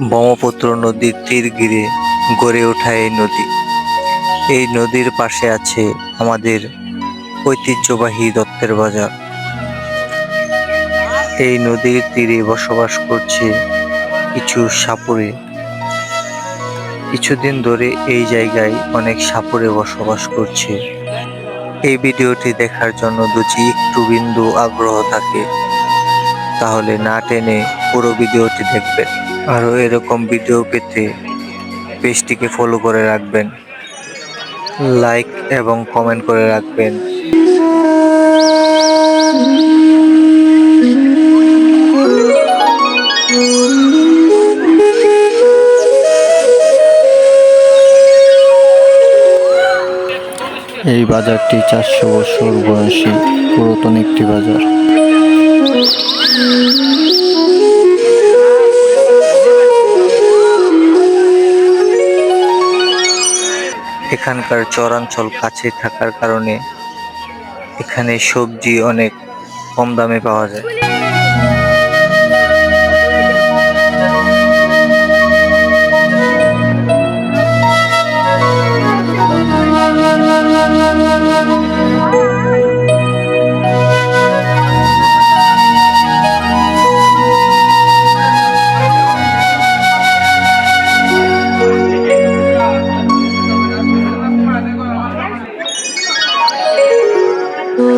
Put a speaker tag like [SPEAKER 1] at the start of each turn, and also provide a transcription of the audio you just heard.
[SPEAKER 1] ব্রহ্মপুত্র নদীর তীর ঘিরে গড়ে ওঠা এই নদী। এই নদীর পাশে আছে আমাদের ঐতিহ্যবাহী দত্তের বাজার। এই নদীর তীরে বসবাস করছে কিছু সাপুরে। কিছুদিন ধরে এই জায়গায় অনেক সাপুরে বসবাস করছে। এই ভিডিওটি দেখার জন্য যদি একটু বিন্দু আগ্রহ থাকে, তাহলে না টেনে পুরো ভিডিওটি দেখবেন। আরও এরকম ভিডিও পেতে পেজটিকে ফলো করে রাখবেন। লাইক এবং কমেন্ট করে রাখবেন।
[SPEAKER 2] এই বাজারটি চারশো বছর বয়সী, পুরাতন একটি বাজার।
[SPEAKER 1] এখানকার চরাঞ্চল কাছে থাকার কারণে এখানে সবজি অনেক কম দামে পাওয়া যায়।